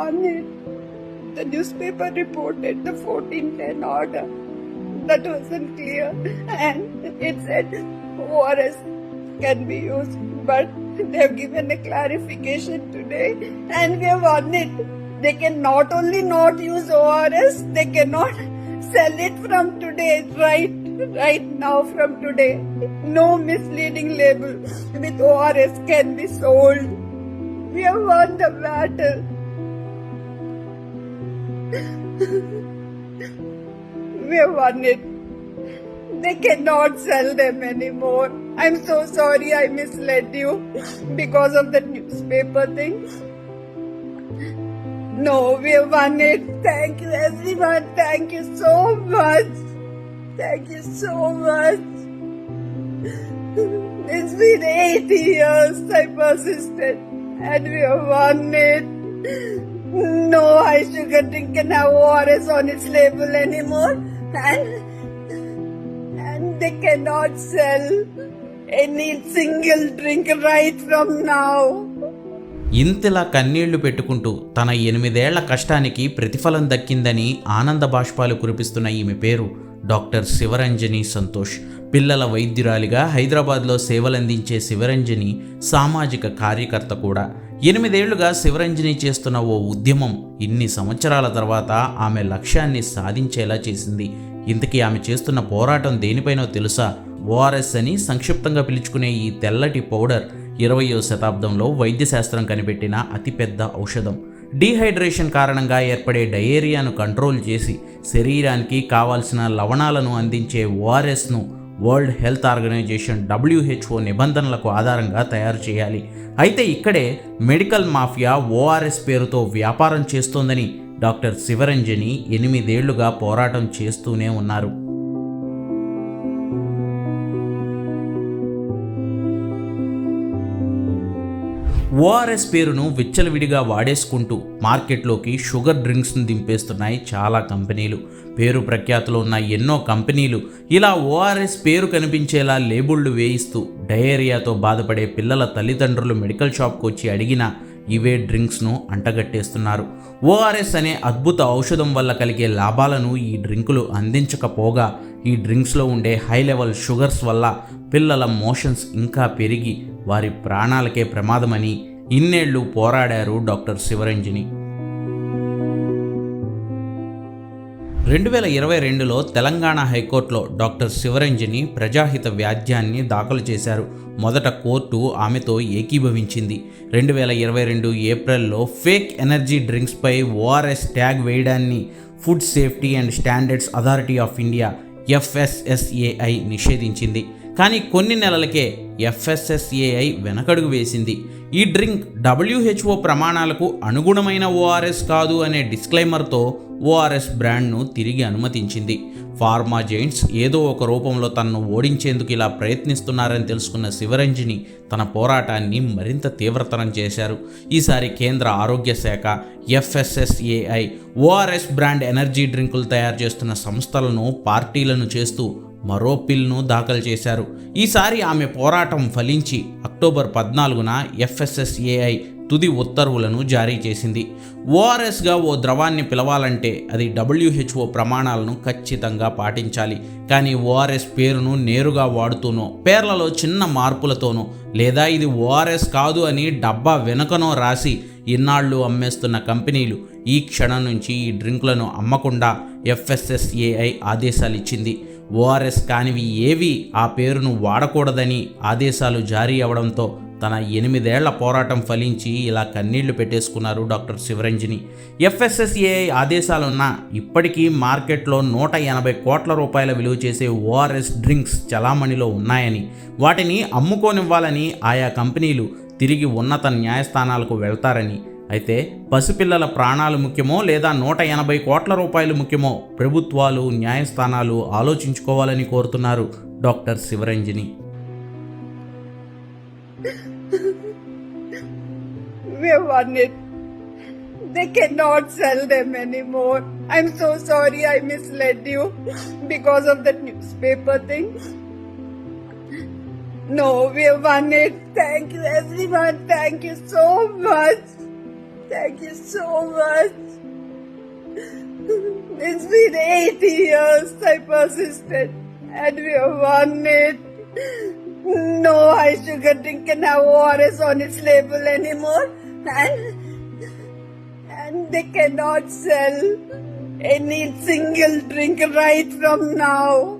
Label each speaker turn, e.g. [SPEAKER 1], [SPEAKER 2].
[SPEAKER 1] one it. the newspaper reported the 10 order that wasn't clear and it said ORS can be used but they have given a clarification today and we have won it. They can not only not use ORS, they cannot sell it from today, right? Right now, from today. No misleading label with ORS can be sold. We have won the battle we won it. They cannot sell them anymore. I'm so sorry I misled you because of the newspaper thing. No, we won it. Thank you, everyone. Thank you so much. Thank you so much. It's been 80 years I persisted and we won it. No my sugar drink and have ORS on its label anymore. And, and they cannot sell any single drink right from now.
[SPEAKER 2] ఇంతలా కన్నీళ్లు పెట్టుకుంటూ తన ఎనిమిదేళ్ల కష్టానికి ప్రతిఫలం దక్కిందని ఆనంద బాష్పాలు కురిపిస్తున్న ఈమె పేరు డాక్టర్ శివరంజని సంతోష్ పిల్లల వైద్యురాలిగా హైదరాబాద్లో సేవలందించే శివరంజని సామాజిక కార్యకర్త కూడా ఎనిమిదేళ్లుగా శివరంజని చేస్తున్న ఓ ఉద్యమం ఇన్ని సంవత్సరాల తర్వాత ఆమె లక్ష్యాన్ని సాధించేలా చేసింది ఇంతకీ ఆమె చేస్తున్న పోరాటం దేనిపైనో తెలుసా ఓఆర్ఎస్ అని సంక్షిప్తంగా పిలుచుకునే ఈ తెల్లటి పౌడర్ ఇరవయో శతాబ్దంలో వైద్యశాస్త్రం కనిపెట్టిన అతిపెద్ద ఔషధం డీహైడ్రేషన్ కారణంగా ఏర్పడే డయేరియాను కంట్రోల్ చేసి శరీరానికి కావాల్సిన లవణాలను అందించే ఓఆర్ఎస్ను వరల్డ్ హెల్త్ ఆర్గనైజేషన్ డబ్ల్యూహెచ్ఓ నిబంధనలకు ఆధారంగా తయారు చేయాలి అయితే ఇక్కడే మెడికల్ మాఫియా ఓఆర్ఎస్ పేరుతో వ్యాపారం చేస్తోందని డాక్టర్ శివరంజని ఎనిమిదేళ్లుగా పోరాటం చేస్తూనే ఉన్నారు ఓఆర్ఎస్ పేరును విచ్చలవిడిగా వాడేసుకుంటూ మార్కెట్లోకి షుగర్ డ్రింక్స్ను దింపేస్తున్నాయి చాలా కంపెనీలు పేరు ప్రఖ్యాతులు ఉన్న ఎన్నో కంపెనీలు ఇలా ఓఆర్ఎస్ పేరు కనిపించేలా లేబుళ్లు వేయిస్తూ డయేరియాతో బాధపడే పిల్లల తల్లిదండ్రులు మెడికల్ షాప్కి వచ్చి అడిగినా ఇవే డ్రింక్స్ను అంటగట్టేస్తున్నారు ఓఆర్ఎస్ అనే అద్భుత ఔషధం వల్ల కలిగే లాభాలను ఈ డ్రింకులు అందించకపోగా ఈ డ్రింక్స్లో ఉండే హై లెవెల్ షుగర్స్ వల్ల పిల్లల మోషన్స్ ఇంకా పెరిగి వారి ప్రాణాలకే ప్రమాదమని ఇన్నేళ్లు పోరాడారు డాక్టర్ శివరంజని రెండు వేల ఇరవై రెండులో తెలంగాణ హైకోర్టులో డాక్టర్ శివరంజని ప్రజాహిత వ్యాధ్యాన్ని దాఖలు చేశారు మొదట కోర్టు ఆమెతో ఏకీభవించింది రెండు వేల ఇరవై రెండు ఏప్రిల్లో ఫేక్ ఎనర్జీ డ్రింక్స్పై ఓఆర్ఎస్ ట్యాగ్ వేయడాన్ని food safety and standards authority of India FSSAI నిషేధించింది కానీ కొన్ని నెలలకే ఎఫ్ఎస్ఎస్ఏఐ వెనకడుగు వేసింది ఈ డ్రింక్ డబ్ల్యూహెచ్ఓ ప్రమాణాలకు అనుగుణమైన ఓఆర్ఎస్ కాదు అనే డిస్క్లైమర్తో ఓఆర్ఎస్ బ్రాండ్ను తిరిగి అనుమతించింది ఫార్మా జైంట్స్ ఏదో ఒక రూపంలో తనను ఓడించేందుకు ఇలా ప్రయత్నిస్తున్నారని తెలుసుకున్న శివరంజిని తన పోరాటాన్ని మరింత తీవ్రతరం చేశారు ఈసారి కేంద్ర ఆరోగ్య శాఖ ఎఫ్ఎస్ఎస్ఏఐ ఓఆర్ఎస్ బ్రాండ్ ఎనర్జీ డ్రింకులు తయారు చేస్తున్న సంస్థలను పార్టీలను చేస్తూ మరో పిల్ను దాఖలు చేశారు ఈసారి ఆమె పోరాటం ఫలించి అక్టోబర్ పద్నాలుగున ఎఫ్ఎస్ఎస్ఏఐ తుది ఉత్తర్వులను జారీ చేసింది ఓఆర్ఎస్గా ఓ ద్రవాన్ని పిలవాలంటే అది డబ్ల్యూహెచ్ఓ ప్రమాణాలను ఖచ్చితంగా పాటించాలి కానీ ఓఆర్ఎస్ పేరును నేరుగా వాడుతూనో పేర్లలో చిన్న మార్పులతోనో లేదా ఇది ఓఆర్ఎస్ కాదు అని డబ్బా వెనుకనో రాసి ఇన్నాళ్ళు అమ్మేస్తున్న కంపెనీలు ఈ క్షణం నుంచి ఈ డ్రింకులను అమ్మకుండా ఎఫ్ఎస్ఎస్ఏఐ ఆదేశాలిచ్చింది ఓఆర్ఎస్ కానివి ఏవి ఆ పేరును వాడకూడదని ఆదేశాలు జారీ అవడంతో తన ఎనిమిదేళ్ల పోరాటం ఫలించి ఇలా కన్నీళ్లు పెట్టేసుకున్నారు డాక్టర్ శివరంజని ఎఫ్ఎస్ఎస్ఏఐ ఆదేశాలున్నా ఇప్పటికీ మార్కెట్లో నూట ఎనభై కోట్ల రూపాయల విలువ చేసే ఓఆర్ఎస్ డ్రింక్స్ చలామణిలో ఉన్నాయని వాటిని అమ్ముకోనివ్వాలని ఆయా కంపెనీలు తిరిగి ఉన్నత న్యాయస్థానాలకు వెళ్తారని అయితే పసిపిల్లల ప్రాణాలు ముఖ్యమో లేదా నూట ఎనభై కోట్ల రూపాయలు ముఖ్యమో ప్రభుత్వాలు న్యాయస్థానాలు ఆలోచించుకోవాలని కోరుతున్నారు doctor Shivaranjani
[SPEAKER 1] We won it. They cannot sell them anymore. I'm so sorry I misled you because of the newspaper thing. No, we won it. Thank you, everyone. Thank you so much. Thank you so much. It's been 80 years I persisted and we have won it. No high sugar drink can have is on its label anymore and, and they cannot sell any single drink right from now.